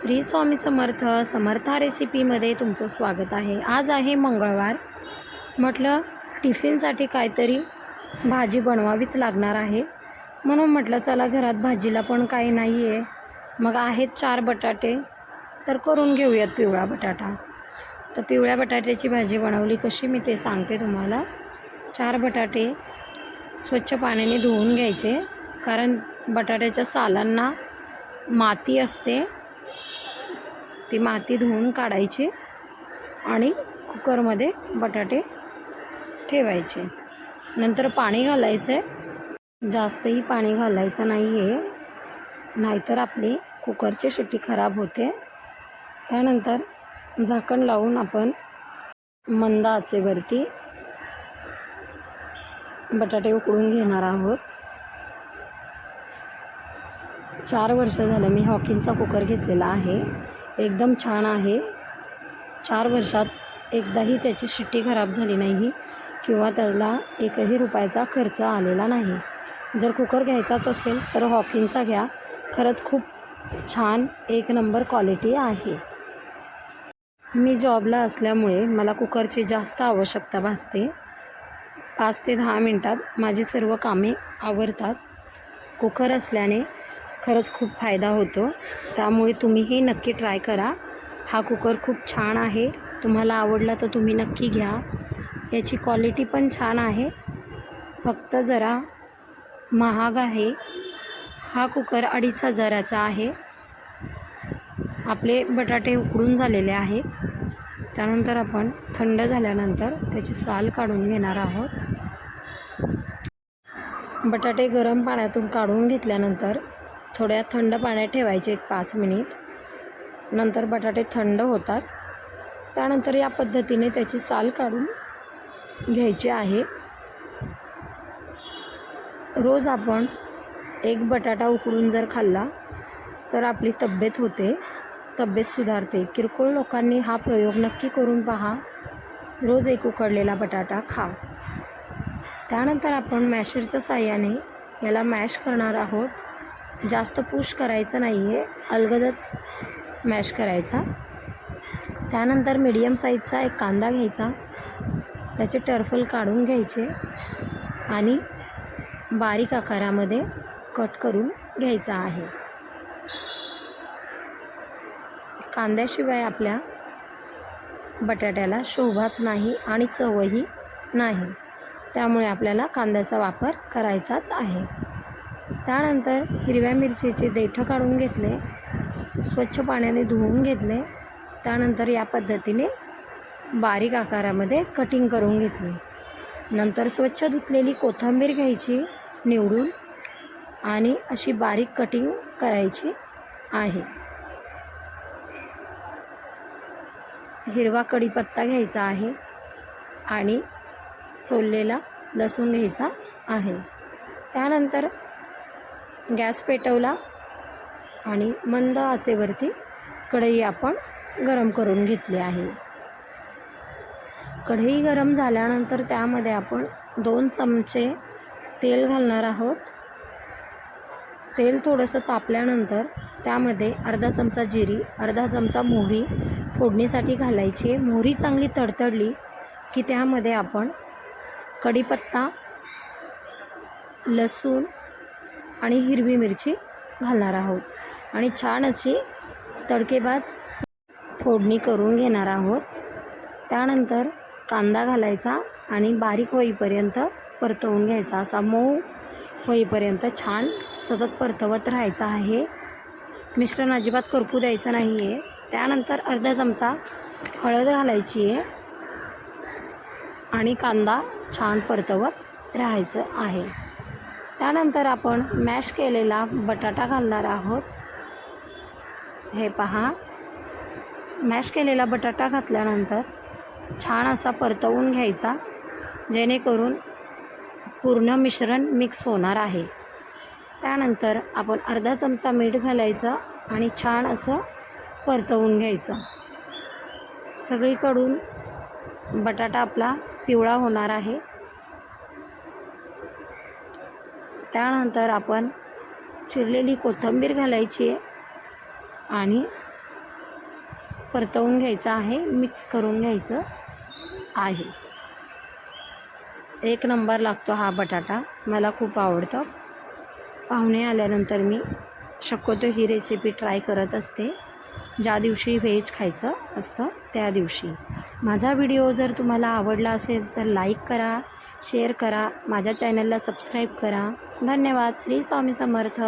श्री स्वामी समर्थ समर्था रेसिपीमध्ये तुमचं स्वागत आहे. आज आहे मंगळवार. म्हटलं टिफिनसाठी काहीतरी भाजी बनवावीच लागणार आहे. म्हणून म्हटलं चला घरात भाजीला पण काही नाही आहे मग आहेत चार बटाटे. तर करून घेऊयात पिवळा बटाटा. तर पिवळ्या बटाट्याची भाजी बनवली. कशी मी ते सांगते तुम्हाला. चार बटाटे स्वच्छ पाण्याने धुवून घ्यायचे. कारण बटाट्याच्या सालांना माती असते. ती माती धुवून काढायची आणि कुकरमध्ये बटाटे ठेवायचे. नंतर पाणी घालायचं आहे जास्तही पाणी घालायचं नाही आहे नाहीतर आपली कुकरची शिट्टी खराब होते. त्यानंतर झाकण लावून आपण मंद आचेवरती बटाटे उकळून घेणार आहोत. चार वर्ष झालं मी हॉकिनचा कुकर घेतलेला आहे. एकदम छान आहे. चार वर्षात एकदाही त्याची शिट्टी खराब झाली नाही किंवा त्याला एकही रुपयाचा खर्च आलेला नाही. जर कुकर घ्यायचाच असेल तर हॉकिनचा घ्या. खरंच खूप छान एक नंबर क्वालिटी आहे. मी जॉबला असल्यामुळे मला कुकरची जास्त आवश्यकता भासते. पाच ते दहा मिनटात माझी सर्व कामे आवरतात. कुकर असल्याने खरंच खूप फायदा होतो. त्यामुळे तुम्हीही नक्की ट्राय करा. हा कुकर खूप छान आहे. तुम्हाला आवडला तर तुम्ही नक्की घ्या. याची क्वालिटी पण छान आहे. फक्त जरा महाग आहे. हा कुकर अडीच हजाराचा आहे. आपले बटाटे उकडून झालेले आहेत. त्यानंतर आपण थंड झाल्यानंतर त्याची साल काढून घेणार आहोत. बटाटे गरम पाण्यातून काढून घेतल्यानंतर थोड्या थंड पाण्यात ठेवायचे एक पाच मिनिट. नंतर बटाटे थंड होतात. त्यानंतर या पद्धतीने त्याची साल काढून घ्यायची आहे. रोज आपण एक बटाटा उकडून जर खाल्ला तर आपली तब्येत होते तब्येत सुधारते. किरकोळ लोकांनी हा प्रयोग नक्की करून पहा. रोज एक उकडलेला बटाटा खा. त्यानंतर आपण मॅशरच्या साह्याने याला मॅश करणार आहोत. जास्त पुश करायचं नाही आहे अलगदच मॅश करायचा. त्यानंतर मीडियम साईजचा एक कांदा घ्यायचा. त्याचे टर्फल काढून घ्यायचे आणि बारीक आकारामध्ये कट करून घ्यायचा आहे. कांद्याशिवाय आपल्या बटाट्याला शोभाच नाही आणि चवही नाही. त्यामुळे आपल्याला कांद्याचा वापर करायचाच आहे. त्यानंतर हिरव्या मिरचीचे देठं काढून घेतले स्वच्छ पाण्याने धुवून घेतले त्यानंतर या पद्धतीने बारीक आकारामध्ये कटिंग करून घेतली. नंतर स्वच्छ धुतलेली कोथिंबीर घ्यायची निवडून आणि अशी बारीक कटिंग करायची आहे. हिरवा कढीपत्ता घ्यायचा आहे आणि सोललेला लसूण घ्यायचा आहे. त्यानंतर गॅस पेटवला आणि मंद आचेवरती कढई आपण गरम करून घेतली आहे. कढई गरम झाल्यानंतर त्यामध्ये आपण दोन चमचे तेल घालणार आहोत. तेल थोडंसं तापल्यानंतर त्यामध्ये अर्धा चमचा जिरी अर्धा चमचा मोहरी फोडणीसाठी घालायची मोहरी चांगली तडतडली की त्यामध्ये आपण कढीपत्ता लसूण आणि हिरवी मिरची घालणार आहोत. आणि छान अशी तडकेबाज फोडणी करून घेणार आहोत. त्यानंतर कांदा घालायचा आणि बारीक होईपर्यंत परतवून घ्यायचा. असा मऊ होईपर्यंत छान सतत परतवत राहायचा आहे. मिश्रण अजिबात करपू द्यायचं नाही आहे त्यानंतर अर्धा चमचा हळद घालायची आहे. आणि कांदा छान परतवत राहायचं आहे. त्यानंतर आपण मॅश केलेला बटाटा घालणार आहोत. हे पहा. मॅश केलेला बटाटा घातल्यानंतर छान असा परतवून घ्यायचा जेणेकरून पूर्ण मिश्रण मिक्स होणार आहे. त्यानंतर आपण अर्धा चमचा मीठ घालायचं आणि छान असं परतवून घ्यायचं. सगळीकडून बटाटा आपला पिवळा होणार आहे. त्यानंतर आपण चिरलेली कोथिंबीर घालायची आहे आणि परतवून घ्यायचं आहे मिक्स करून घ्यायचं आहे. एक नंबर लागतो हा बटाटा मला खूप आवडतं. पाहुणे आल्यानंतर मी शक्यतो ही रेसिपी ट्राय करत असते. ज्या दिवशी व्हेज खायचं असतं त्या दिवशी. माझा व्हिडिओ जर तुम्हाला आवडला असेल तर लाईक करा. शेअर करा. माझ्या चॅनलला सबस्क्राईब करा. धन्यवाद. श्री स्वामी समर्थ.